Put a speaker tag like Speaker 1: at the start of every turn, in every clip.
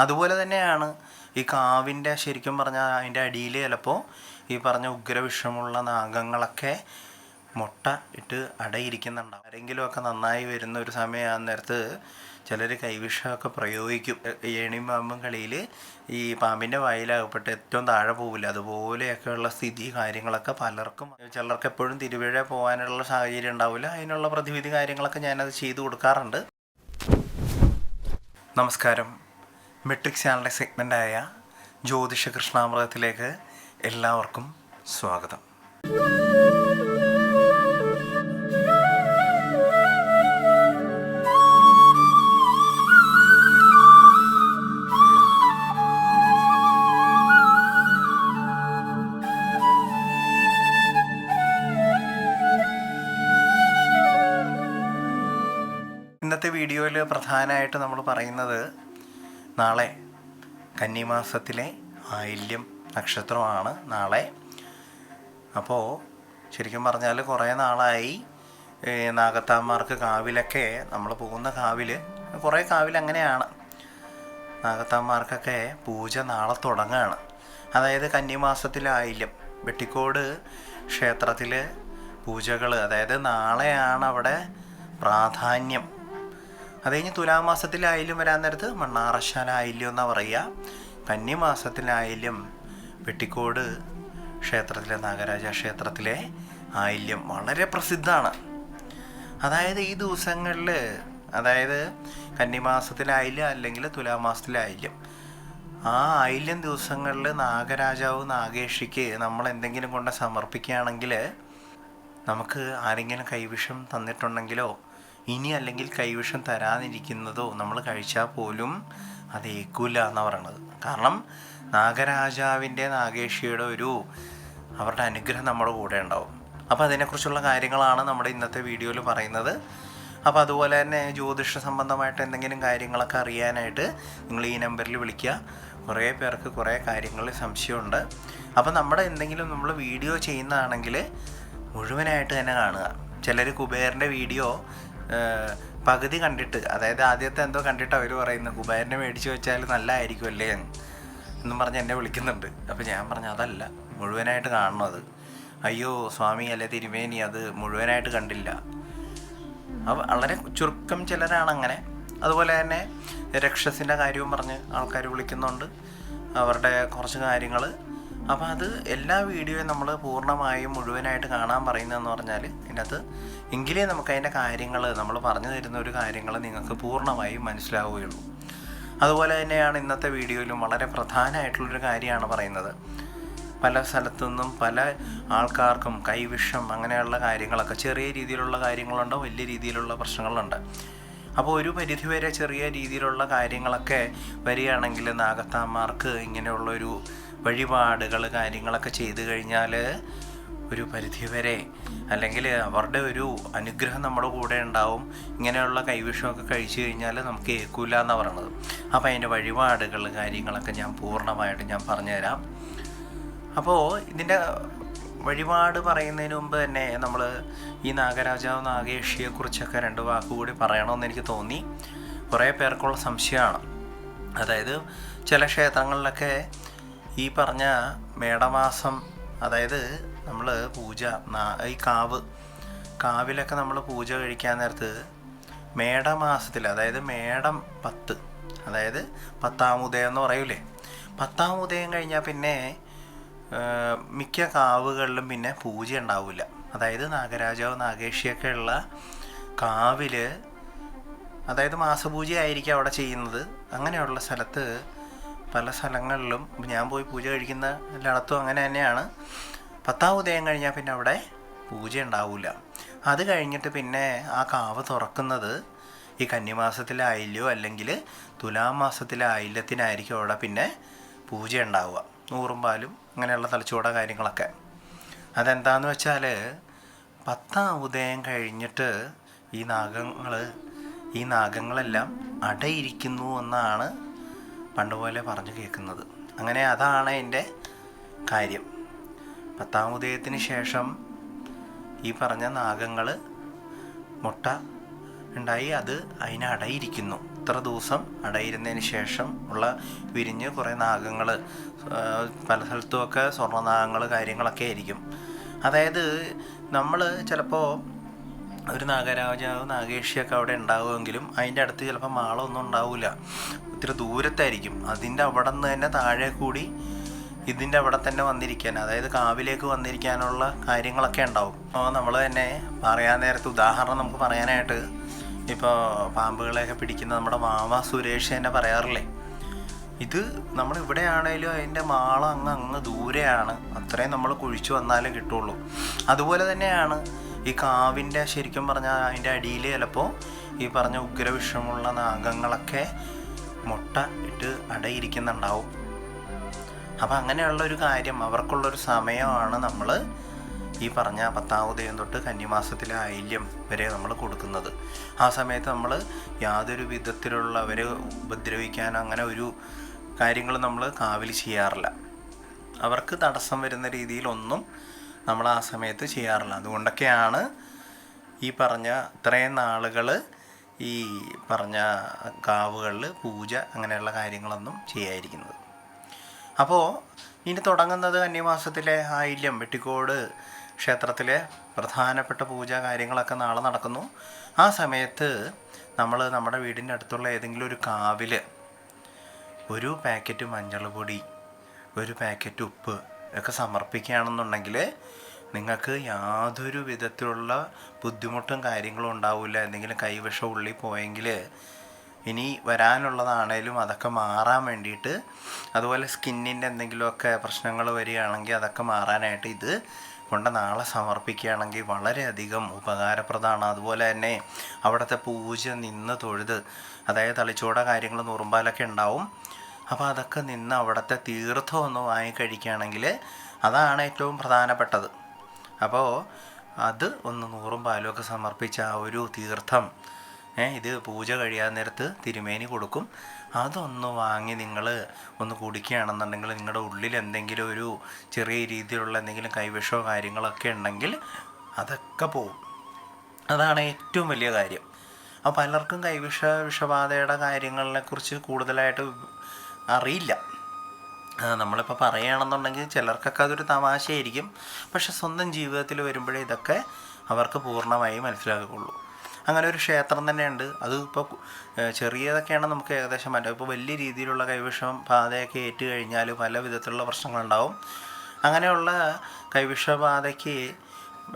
Speaker 1: അതുപോലെ തന്നെയാണ് ഈ കാവിന്റെ ശരിക്കും പറഞ്ഞാൽ അതിന്റെ അടിയിൽ ചിലപ്പോൾ ഈ പറഞ്ഞ ഉഗ്രവിഷമുള്ള നാഗങ്ങളൊക്കെ മുട്ട ഇട്ട് അടയിരിക്കുന്നുണ്ടാവും ആരെങ്കിലുമൊക്കെ നന്നായി വരുന്ന ഒരു സമയം നേരത്ത് ചിലർ കൈവിഷമൊക്കെ പ്രയോഗിക്കും. ഏണിയും പാമ്പും കളിയിൽ ഈ പാമ്പിന്റെ വായിലകപ്പെട്ട് ഏറ്റവും താഴെ പോവില്ല. അതുപോലെയൊക്കെയുള്ള സ്ഥിതി കാര്യങ്ങളൊക്കെ പലർക്കും ചിലർക്ക് എപ്പോഴും തിരുവഴ പോകാനുള്ള സാഹചര്യം ഉണ്ടാവില്ല. അതിനുള്ള പ്രതിവിധി കാര്യങ്ങളൊക്കെ ഞാനത് ചെയ്തു കൊടുക്കാറുണ്ട്. നമസ്കാരം. മെട്രിക് ചാനലിന്റെ സെഗ്മെന്റായ ജ്യോതിഷ കൃഷ്ണാമൃതത്തിലേക്ക് എല്ലാവർക്കും സ്വാഗതം. ഇന്നത്തെ വീഡിയോയിൽ പ്രധാനമായിട്ട് നമ്മൾ പറയുന്നത് നാളെ. കന്നിമാസത്തിലെ ആയില്യം നക്ഷത്രമാണ് നാളെ. അപ്പോൾ ശരിക്കും പറഞ്ഞാൽ കുറേ നാളായി നാഗത്താന്മാർക്ക് കാവിലൊക്കെ നമ്മൾ പോകുന്ന കാവിൽ കുറേ കാവിൽ അങ്ങനെയാണ്. നാഗത്താന്മാർക്കൊക്കെ പൂജ നാളെ തുടങ്ങുകയാണ് അതായത് കന്നിമാസത്തിലായില്യം വെട്ടിക്കോട് ക്ഷേത്രത്തിൽ പൂജകൾ അതായത് നാളെയാണ് അവിടെ പ്രാധാന്യം. അത് കഴിഞ്ഞ് തുലാമാസത്തിലായാലും വരാൻ നേരത്ത് മണ്ണാറശാല ആയില്യം എന്നാ പറയുക കന്നിമാസത്തിലായാലും വെട്ടിക്കോട് ക്ഷേത്രത്തിലെ നാഗരാജ ക്ഷേത്രത്തിലെ ആയില്യം വളരെ പ്രസിദ്ധമാണ്. അതായത് ഈ ദിവസങ്ങളിൽ അതായത് കന്നിമാസത്തിലായില്യം അല്ലെങ്കിൽ തുലാമാസത്തിലായില്യം ആ ആയില്യം ദിവസങ്ങളിൽ നാഗരാജാവ് നാഗേഷിക്ക് നമ്മൾ എന്തെങ്കിലും കൊണ്ട് സമർപ്പിക്കുകയാണെങ്കിൽ നമുക്ക് ആരെങ്കിലും കൈവിഷം തന്നിട്ടുണ്ടെങ്കിലോ ഇനി അല്ലെങ്കിൽ കൈവിഷം തരാതിരിക്കുന്നതോ നമ്മൾ കഴിച്ചാൽ പോലും അത് ഏക്കൂല എന്നാണ് പറയണത്. കാരണം നാഗരാജാവിന്റെ നാഗേഷിയുടെ ഒരു അവരുടെ അനുഗ്രഹം നമ്മുടെ കൂടെ ഉണ്ടാവും. അപ്പോൾ അതിനെക്കുറിച്ചുള്ള കാര്യങ്ങളാണ് നമ്മുടെ ഇന്നത്തെ വീഡിയോയിൽ പറയുന്നത്. അപ്പോൾ അതുപോലെ തന്നെ ജ്യോതിഷ സംബന്ധമായിട്ട് എന്തെങ്കിലും കാര്യങ്ങളൊക്കെ അറിയാനായിട്ട് നിങ്ങൾ ഈ നമ്പറിൽ വിളിക്കുക. കുറേ പേർക്ക് കുറേ കാര്യങ്ങളിൽ സംശയമുണ്ട്. അപ്പോൾ നമ്മുടെ എന്തെങ്കിലും നമ്മൾ വീഡിയോ ചെയ്യുന്നതാണെങ്കിൽ മുഴുവനായിട്ട് തന്നെ കാണുക. ചിലർ കുബേറിന്റെ വീഡിയോ പകുതി കണ്ടിട്ട് അതായത് ആദ്യത്തെ എന്തോ കണ്ടിട്ട് അവർ പറയുന്നു കുബേരനെ മേടിച്ച് വെച്ചാൽ നല്ലതായിരിക്കുമല്ലേ എന്നും പറഞ്ഞ് എന്നെ വിളിക്കുന്നുണ്ട്. അപ്പോൾ ഞാൻ പറഞ്ഞു അതല്ല മുഴുവനായിട്ട് കാണണം അത്. അയ്യോ സ്വാമി അല്ലെ തിരുമേനി അത് മുഴുവനായിട്ട് കണ്ടില്ല. അപ്പോൾ വളരെ ചുരുക്കം ചിലരാണ് അങ്ങനെ. അതുപോലെ തന്നെ രക്ഷസിന്റെ കാര്യവും പറഞ്ഞ് ആൾക്കാർ വിളിക്കുന്നുണ്ട്. അവരുടെ കുറച്ച് കാര്യങ്ങൾ അപ്പോൾ അത് എല്ലാ വീഡിയോയും നമ്മൾ പൂർണമായും മുഴുവനായിട്ട് കാണാൻ പറയുന്നതെന്ന് പറഞ്ഞാൽ ഇതിനകത്ത് എങ്കിലേ നമുക്ക് അതിന്റെ കാര്യങ്ങൾ നമ്മൾ പറഞ്ഞു തരുന്ന ഒരു കാര്യങ്ങൾ നിങ്ങൾക്ക് പൂർണമായും മനസ്സിലാവുകയുള്ളൂ. അതുപോലെ തന്നെയാണ് ഇന്നത്തെ വീഡിയോയിലും വളരെ പ്രധാനമായിട്ടുള്ളൊരു കാര്യമാണ് പറയുന്നത്. പല സ്ഥലത്തു നിന്നും പല ആൾക്കാർക്കും കൈവിഷം അങ്ങനെയുള്ള കാര്യങ്ങളൊക്കെ ചെറിയ രീതിയിലുള്ള കാര്യങ്ങളുണ്ട് വലിയ രീതിയിലുള്ള പ്രശ്നങ്ങളുണ്ട്. അപ്പോൾ ഒരു പരിധിവരെ ചെറിയ രീതിയിലുള്ള കാര്യങ്ങളൊക്കെ വരികയാണെങ്കിൽ നാഗത്താന്മാർക്ക് ഇങ്ങനെയുള്ളൊരു വഴിപാടുകൾ കാര്യങ്ങളൊക്കെ ചെയ്തു കഴിഞ്ഞാൽ ഒരു പരിധിവരെ അല്ലെങ്കിൽ അവരുടെ ഒരു അനുഗ്രഹം നമ്മുടെ കൂടെ ഉണ്ടാവും. ഇങ്ങനെയുള്ള കൈവിഷമൊക്കെ കഴിച്ചു കഴിഞ്ഞാൽ നമുക്ക് ഏൽക്കൂല എന്ന് പറയണത്. അപ്പോൾ അതിന്റെ വഴിപാടുകൾ കാര്യങ്ങളൊക്കെ ഞാൻ പൂർണമായിട്ട് ഞാൻ പറഞ്ഞുതരാം. അപ്പോൾ ഇതിന്റെ വഴിപാട് പറയുന്നതിന് മുമ്പ് തന്നെ നമ്മൾ ഈ നാഗരാജാവ് നാഗേഷിയെക്കുറിച്ചൊക്കെ രണ്ട് വാക്കുകൂടി പറയണമെന്ന് എനിക്ക് തോന്നി. കുറേ പേർക്കുള്ള സംശയമാണ്. അതായത് ചില ക്ഷേത്രങ്ങളിലൊക്കെ ഈ പറഞ്ഞ മേടമാസം അതായത് നമ്മൾ പൂജ ഈ കാവ് കാവിലൊക്കെ നമ്മൾ പൂജ കഴിക്കാൻ നേരത്ത് മേടമാസത്തിൽ അതായത് മേടം പത്ത് അതായത് പത്താം ഉദയം എന്ന് പറയൂലേ? പത്താം ഉദയം കഴിഞ്ഞാൽ പിന്നെ മിക്ക കാവുകളിലും പിന്നെ പൂജ ഉണ്ടാവില്ല. അതായത് നാഗരാജാവ് നാഗേഷിയൊക്കെ ഉള്ള കാവിൽ അതായത് മാസപൂജയായിരിക്കും അവിടെ ചെയ്യുന്നത്. അങ്ങനെയുള്ള സ്ഥലത്ത് പല സ്ഥലങ്ങളിലും ഞാൻ പോയി പൂജ കഴിക്കുന്ന എല്ലായിടത്തും അങ്ങനെ തന്നെയാണ്. പത്താം ഉദയം കഴിഞ്ഞാൽ പിന്നെ അവിടെ പൂജ ഉണ്ടാവില്ല അത് കഴിഞ്ഞിട്ട് പിന്നെ ആ കാവ് തുറക്കുന്നത് ഈ കന്നിമാസത്തിലെ ആയില്യോ അല്ലെങ്കിൽ തുലാം മാസത്തിലെ ആയില്യത്തിനായിരിക്കും അവിടെ പിന്നെ പൂജ ഉണ്ടാവുക. നൂറും പാലും അങ്ങനെയുള്ള തലച്ചോട കാര്യങ്ങളൊക്കെ. അതെന്താന്ന് വെച്ചാൽ പത്താം ഉദയം കഴിഞ്ഞിട്ട് ഈ നാഗങ്ങൾ ഈ നാഗങ്ങളെല്ലാം അടയിരിക്കുന്നു എന്നാണ് പണ്ട് പോലെ പറഞ്ഞു കേൾക്കുന്നത്. അങ്ങനെ അതാണ് എന്റെ കാര്യം. പത്താം ഉദയത്തിന് ശേഷം ഈ പറഞ്ഞ നാഗങ്ങൾ മുട്ട ഉണ്ടായി അത് അതിന് അടയിരിക്കുന്നു. ഇത്ര ദിവസം അടയിരുന്നതിന് ശേഷം ഉള്ള വിരിഞ്ഞ് കുറേ നാഗങ്ങൾ പല സ്ഥലത്തുമൊക്കെ സ്വർണ നാഗങ്ങൾ കാര്യങ്ങളൊക്കെ ആയിരിക്കും. അതായത് നമ്മൾ ചിലപ്പോൾ ഒരു നാഗരാജാവ് നാഗേഷിയൊക്കെ അവിടെ ഉണ്ടാവുമെങ്കിലും അതിന്റെ അടുത്ത് ചിലപ്പോൾ മാളമൊന്നും ഉണ്ടാവില്ല ഇത്തിരി ദൂരത്തായിരിക്കും. അതിന്റെ അവിടെ നിന്ന് തന്നെ താഴെ കൂടി ഇതിന്റെ അവിടെ തന്നെ വന്നിരിക്കാൻ അതായത് കാവിലേക്ക് വന്നിരിക്കാനുള്ള കാര്യങ്ങളൊക്കെ ഉണ്ടാവും. അപ്പോൾ നമ്മൾ തന്നെ പറയാൻ നേരത്ത് ഉദാഹരണം നമുക്ക് പറയാനായിട്ട് ഇപ്പോൾ പാമ്പുകളെയൊക്കെ പിടിക്കുന്ന നമ്മുടെ മാമ സുരേഷ് തന്നെ പറയാറില്ലേ? ഇത് നമ്മൾ ഇവിടെ ആണെങ്കിലും അതിന്റെ മാള അങ്ങ് അങ്ങ് ദൂരെയാണ്. അത്രയും നമ്മൾ കുഴിച്ചു വന്നാലേ കിട്ടുള്ളൂ. അതുപോലെ തന്നെയാണ് ഈ കാവിന്റെ ശരിക്കും പറഞ്ഞാൽ അതിന്റെ അടിയിൽ ചിലപ്പോൾ ഈ പറഞ്ഞ ഉഗ്രവിഷമുള്ള നാഗങ്ങളൊക്കെ മുട്ട ഇട്ട് അടയിരിക്കുന്നുണ്ടാവും. അപ്പം അങ്ങനെയുള്ള ഒരു കാര്യം അവർക്കുള്ളൊരു സമയമാണ് നമ്മൾ ഈ പറഞ്ഞ പത്താമതയും തൊട്ട് കന്നിമാസത്തിലെ ഐല്യം വരെ നമ്മൾ കൊടുക്കുന്നത്. ആ സമയത്ത് നമ്മൾ യാതൊരു വിധത്തിലുള്ള അവരെ ഉപദ്രവിക്കാനോ അങ്ങനെ ഒരു കാര്യങ്ങൾ നമ്മൾ കാവിൽ ചെയ്യാറില്ല. അവർക്ക് തടസ്സം വരുന്ന രീതിയിലൊന്നും നമ്മൾ ആ സമയത്ത് ചെയ്യാറില്ല. അതുകൊണ്ടൊക്കെയാണ് ഈ പറഞ്ഞ ഇത്രയും നാളുകൾ ഈ പറഞ്ഞ കാവുകളിൽ പൂജ അങ്ങനെയുള്ള കാര്യങ്ങളൊന്നും ചെയ്യാതിരിക്കുന്നത്. അപ്പോൾ ഇനി തുടങ്ങുന്നത് കന്നിമാസത്തിലെ ആയില്യം വെട്ടിക്കോട് ക്ഷേത്രത്തിലെ പ്രധാനപ്പെട്ട പൂജ കാര്യങ്ങളൊക്കെ നാളെ നടക്കുന്നു. ആ സമയത്ത് നമ്മൾ നമ്മുടെ വീടിന്റെ അടുത്തുള്ള ഏതെങ്കിലും ഒരു കാവിൽ ഒരു പാക്കറ്റ് മഞ്ഞൾ പൊടി ഒരു പാക്കറ്റ് ഉപ്പ് ഒക്കെ സമർപ്പിക്കുകയാണെന്നുണ്ടെങ്കിൽ നിങ്ങൾക്ക് യാതൊരു വിധത്തിലുള്ള ബുദ്ധിമുട്ടും കാര്യങ്ങളും ഉണ്ടാവില്ല എന്തെങ്കിലും കൈവശം ഉള്ളിൽ പോയെങ്കിൽ ഇനി വരാനുള്ളതാണേലും അതൊക്കെ മാറാൻ വേണ്ടിയിട്ട് അതുപോലെ സ്കിന്നിന്റെ എന്തെങ്കിലുമൊക്കെ പ്രശ്നങ്ങൾ വരികയാണെങ്കിൽ അതൊക്കെ മാറാനായിട്ട് ഇത് കൊണ്ട് നാളെ സമർപ്പിക്കുകയാണെങ്കിൽ വളരെയധികം ഉപകാരപ്രദമാണ്. അതുപോലെ തന്നെ അവിടുത്തെ പൂജ നിന്ന് തൊഴുത് അതായത് തളിച്ചോട കാര്യങ്ങൾ നുറുമ്പാലൊക്കെ ഉണ്ടാവും. അപ്പോൾ അതൊക്കെ നിന്ന് അവിടുത്തെ തീർത്ഥം ഒന്ന് വാങ്ങിക്കഴിക്കുകയാണെങ്കിൽ അതാണ് ഏറ്റവും പ്രധാനപ്പെട്ടത്. അപ്പോൾ അത് ഒന്ന് നൂറും പാലുമൊക്കെ സമർപ്പിച്ച ആ ഒരു തീർത്ഥം ഇത് പൂജ കഴിയാൻ നേരത്ത് തിരുമേനി കൊടുക്കും. അതൊന്ന് വാങ്ങി നിങ്ങൾ ഒന്ന് കുടിക്കുകയാണെന്നുണ്ടെങ്കിൽ നിങ്ങളുടെ ഉള്ളിൽ എന്തെങ്കിലും ഒരു ചെറിയ രീതിയിലുള്ള എന്തെങ്കിലും കൈവിഷമോ കാര്യങ്ങളൊക്കെ ഉണ്ടെങ്കിൽ അതൊക്കെ പോവും. അതാണ് ഏറ്റവും വലിയ കാര്യം. അപ്പോൾ പലർക്കും കൈവിഷ വിഷബാധയുടെ കാര്യങ്ങളെക്കുറിച്ച് കൂടുതലായിട്ട് അറിയില്ല. നമ്മളിപ്പോൾ പറയുകയാണെന്നുണ്ടെങ്കിൽ ചിലർക്കൊക്കെ അതൊരു തമാശയായിരിക്കും. പക്ഷെ സ്വന്തം ജീവിതത്തിൽ വരുമ്പോഴേ ഇതൊക്കെ അവർക്ക് പൂർണമായി മനസ്സിലാക്കുകയുള്ളൂ അങ്ങനെ ഒരു ക്ഷേത്രം തന്നെയുണ്ട്. അത് ഇപ്പോൾ ചെറിയതൊക്കെയാണ് നമുക്ക് ഏകദേശം മറ്റേ ഇപ്പോൾ വലിയ രീതിയിലുള്ള കൈവിഷം പാതയൊക്കെ ഏറ്റു കഴിഞ്ഞാൽ പല വിധത്തിലുള്ള പ്രശ്നങ്ങളുണ്ടാവും. അങ്ങനെയുള്ള കൈവിഷബാധയ്ക്ക്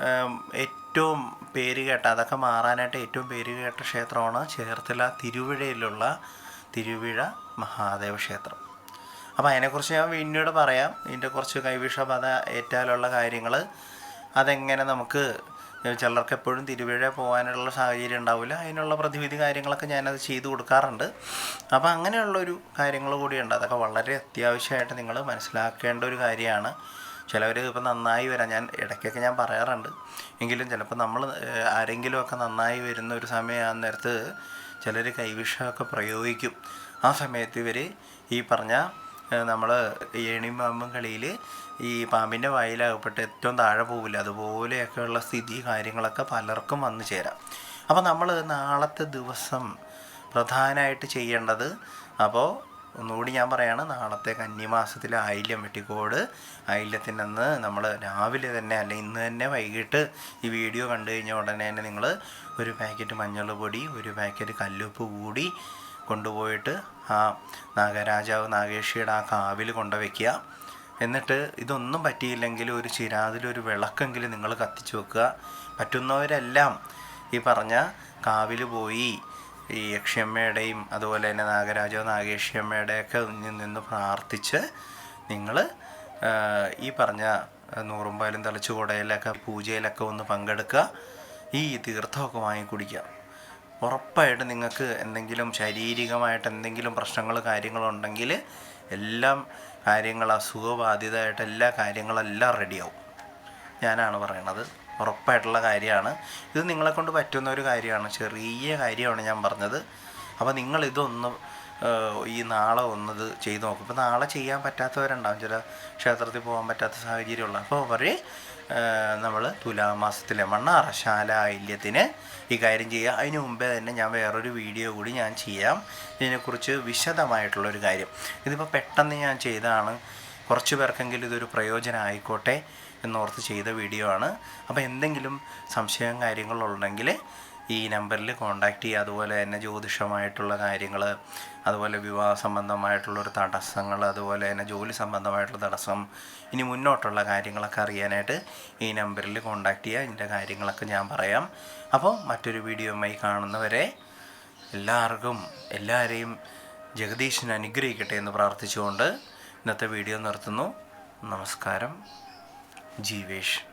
Speaker 1: ഏം, ഏറ്റവും പേര് കേട്ട അതൊക്കെ മാറാനായിട്ട് ഏറ്റവും പേര് കേട്ട ക്ഷേത്രമാണ് ചേർത്തല തിരുവിഴയിലുള്ള തിരുവിഴ മഹാദേവ ക്ഷേത്രം. അപ്പോൾ അതിനെക്കുറിച്ച് ഞാൻ പിന്നീട് പറയാം. ഇതിന്റെ കുറച്ച് കൈവിഷബാധ ഏറ്റാലുള്ള കാര്യങ്ങൾ അതെങ്ങനെ നമുക്ക് ചിലർക്ക് എപ്പോഴും തിരുവിഴ പോകാനുള്ള സാഹചര്യം ഉണ്ടാവില്ല. അതിനുള്ള പ്രതിവിധി കാര്യങ്ങളൊക്കെ ഞാനത് ചെയ്തു കൊടുക്കാറുണ്ട്. അപ്പോൾ അങ്ങനെയുള്ളൊരു കാര്യങ്ങൾ കൂടിയുണ്ട്. അതൊക്കെ വളരെ അത്യാവശ്യമായിട്ട് നിങ്ങൾ മനസ്സിലാക്കേണ്ട ഒരു കാര്യമാണ്. ചിലവർ ഇപ്പം നന്നായി വരാം. ഞാൻ ഇടയ്ക്കൊക്കെ ഞാൻ പറയാറുണ്ട്. എങ്കിലും ചിലപ്പോൾ നമ്മൾ ആരെങ്കിലുമൊക്കെ നന്നായി വരുന്ന ഒരു സമയം നേരത്ത് ചിലർ കൈവിഷമൊക്കെ പ്രയോഗിക്കും. ആ സമയത്ത് ഇവർ ഈ പറഞ്ഞ നമ്മൾ ഏണിയും പാമ്പും കളിയിൽ ഈ പാമ്പിന്റെ വായിലകപ്പെട്ട് ഏറ്റവും താഴെ പോവില്ല. അതുപോലെയൊക്കെയുള്ള സ്ഥിതി കാര്യങ്ങളൊക്കെ പലർക്കും വന്നു ചേരാം. അപ്പോൾ നമ്മൾ നാളത്തെ ദിവസം പ്രധാനമായിട്ട് ചെയ്യേണ്ടത് അപ്പോൾ ഒന്നുകൂടി ഞാൻ പറയാണ് നാളത്തെ കന്നിമാസത്തിലെ ആയില്യം വെട്ടിക്കോട്. ആയില്യത്തിന്റെ അന്ന് നമ്മൾ രാവിലെ തന്നെ അല്ലെ ഇന്ന് തന്നെ വൈകിട്ട് ഈ വീഡിയോ കണ്ടു കഴിഞ്ഞ ഉടനെ തന്നെ നിങ്ങൾ ഒരു പാക്കറ്റ് മഞ്ഞൾ പൊടി ഒരു പാക്കറ്റ് കല്ലുപ്പ് കൂടി കൊണ്ടുപോയിട്ട് ആ നാഗരാജാവ് നാഗേഷിയുടെ ആ കാവിൽ കൊണ്ടുവയ്ക്കുക. എന്നിട്ട് ഇതൊന്നും പറ്റിയില്ലെങ്കിൽ ഒരു ചിരാതിലൊരു വിളക്കെങ്കിലും നിങ്ങൾ കത്തിച്ചു വെക്കുക. പറ്റുന്നവരെല്ലാം ഈ പറഞ്ഞ കാവിൽ പോയി ഈ യക്ഷിയമ്മയുടെയും അതുപോലെ തന്നെ നാഗരാജാവ് നാഗേഷിയമ്മയുടെയൊക്കെ നിന്ന് പ്രാർത്ഥിച്ച് നിങ്ങൾ ഈ പറഞ്ഞ നൂറുമ്പാലും തളിച്ചുകൂടയിലൊക്കെ പൂജയിലൊക്കെ ഒന്ന് പങ്കെടുക്കുക. ഈ തീർത്ഥമൊക്കെ വാങ്ങി കുടിക്കുക. ഉറപ്പായിട്ട് നിങ്ങൾക്ക് എന്തെങ്കിലും ശാരീരികമായിട്ട് എന്തെങ്കിലും പ്രശ്നങ്ങൾ കാര്യങ്ങളുണ്ടെങ്കിൽ എല്ലാം കാര്യങ്ങൾ അസുഖബാധിതമായിട്ട് എല്ലാ കാര്യങ്ങളെല്ലാം റെഡിയാവും. ഞാനാണ് പറയണത്. ഉറപ്പായിട്ടുള്ള കാര്യമാണ്. ഇത് നിങ്ങളെ കൊണ്ട് പറ്റുന്ന ഒരു കാര്യമാണ്. ചെറിയ കാര്യമാണ് ഞാൻ പറഞ്ഞത്. അപ്പോൾ നിങ്ങളിതൊന്ന് ഈ നാളെ ഒന്നത് ചെയ്ത് നോക്കും. ഇപ്പോൾ നാളെ ചെയ്യാൻ പറ്റാത്തവരുണ്ടാവും ചില ക്ഷേത്രത്തിൽ പോകാൻ പറ്റാത്ത സാഹചര്യമുള്ള. അപ്പോൾ അവർ നമ്മൾ തുലാമാസത്തിലെ മണ്ണാറശാല ഈ കാര്യം ചെയ്യുക അതിന് മുമ്പേ തന്നെ ഞാൻ വേറൊരു വീഡിയോ കൂടി ഞാൻ ചെയ്യാം. ഇതിനെക്കുറിച്ച് വിശദമായിട്ടുള്ളൊരു കാര്യം. ഇതിപ്പോൾ പെട്ടെന്ന് ഞാൻ ചെയ്തതാണ്. കുറച്ച് പേർക്കെങ്കിലും ഇതൊരു പ്രയോജനം ആയിക്കോട്ടെ എന്നോർത്ത് ചെയ്ത വീഡിയോ ആണ്. അപ്പോൾ എന്തെങ്കിലും സംശയം കാര്യങ്ങളുണ്ടെങ്കിൽ ഈ നമ്പറിൽ കോൺടാക്റ്റ് ചെയ്യുക. അതുപോലെ തന്നെ ജ്യോതിഷമായിട്ടുള്ള കാര്യങ്ങൾ അതുപോലെ വിവാഹ സംബന്ധമായിട്ടുള്ള ഒരു തടസ്സങ്ങൾ അതുപോലെ തന്നെ ജോലി സംബന്ധമായിട്ടുള്ള തടസ്സം ഇനി മുന്നോട്ടുള്ള കാര്യങ്ങളൊക്കെ അറിയാനായിട്ട് ഈ നമ്പറിൽ കോൺടാക്റ്റ് ചെയ്യുക. ഇതിന്റെ കാര്യങ്ങളൊക്കെ ഞാൻ പറയാം. അപ്പോൾ മറ്റൊരു വീഡിയോയുമായി കാണുന്നവരെ എല്ലാവർക്കും എല്ലാവരെയും ജഗദീശൻ അനുഗ്രഹിക്കട്ടെ എന്ന് പ്രാർത്ഥിച്ചുകൊണ്ട് ഇന്നത്തെ വീഡിയോ നിർത്തുന്നു. നമസ്കാരം. ജീവേഷ്.